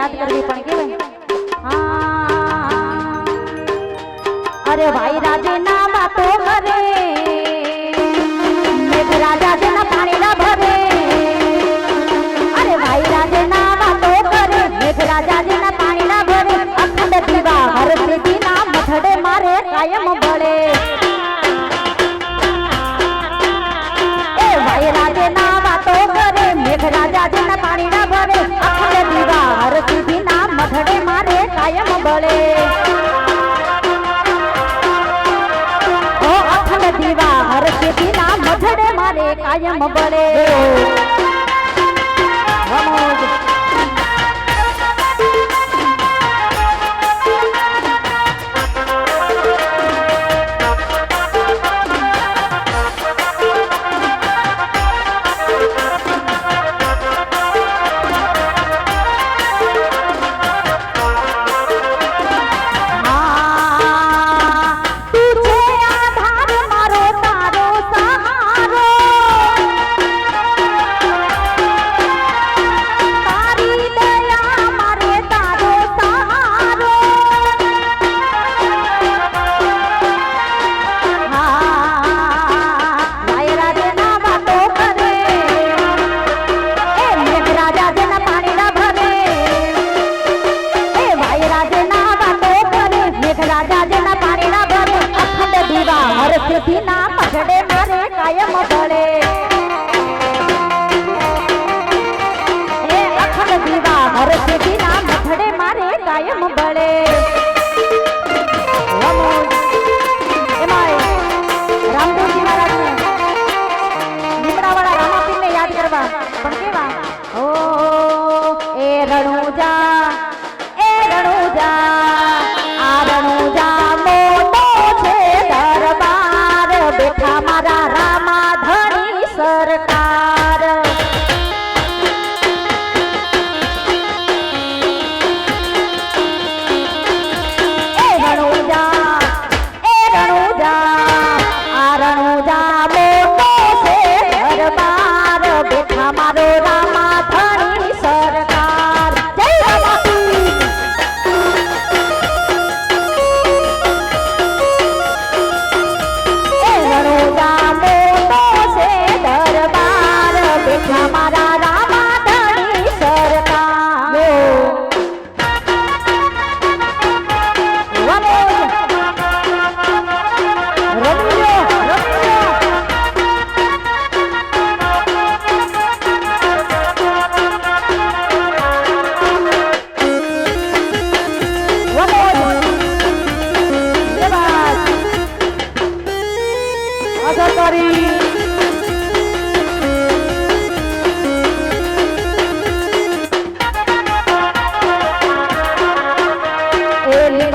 યાદ કરવી કાયમ બળે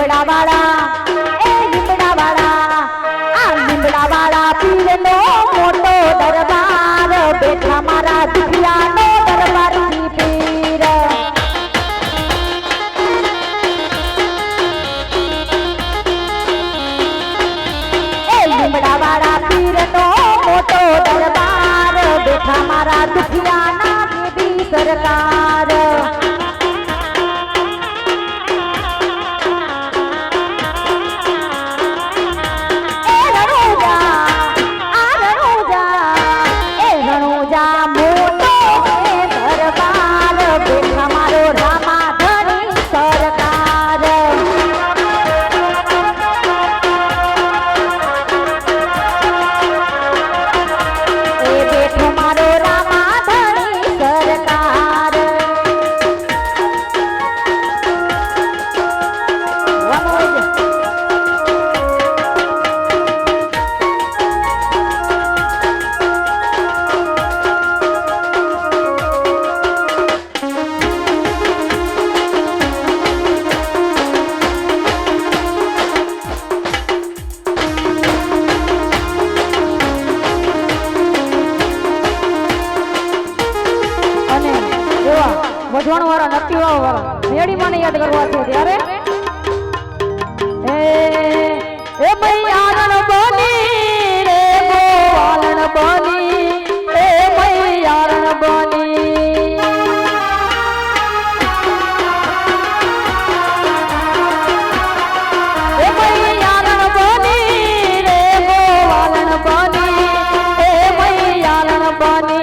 લીમડા વાળા એ લીમડા વાળા આ લીમડા વાળા પીરનો મોટો દરબાર, બેઠા મારા દુખિયાનો દરબાર પીર. એ લીમડા સરકાર. Bonnie.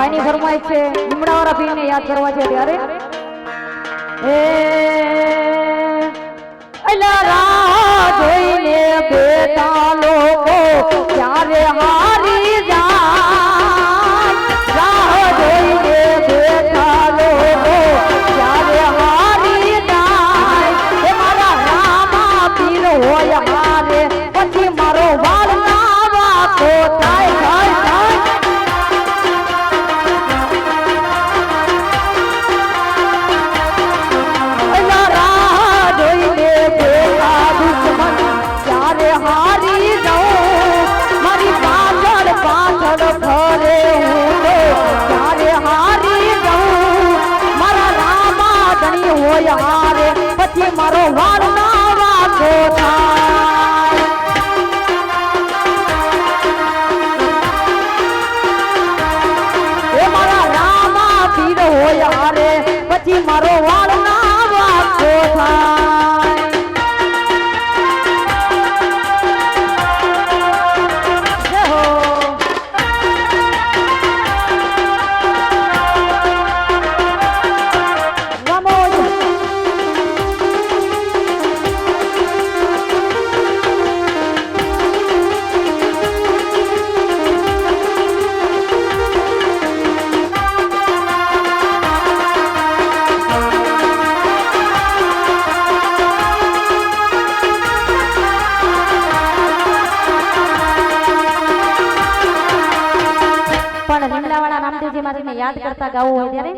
ભાઈની ફરમાઈશ છે લીમડાવાળા પીરને યાદ કરવા છે ત્યારે. એ, અલા રા જોઈને બેઠા લોકો ત્યારે હારી હોય હારે પછી મારો વાર ના રાખો થાય. એ મારા રામા પીર હોય હારે પછી મારો વાર ના કરતા ગાવું હોય ત્યારે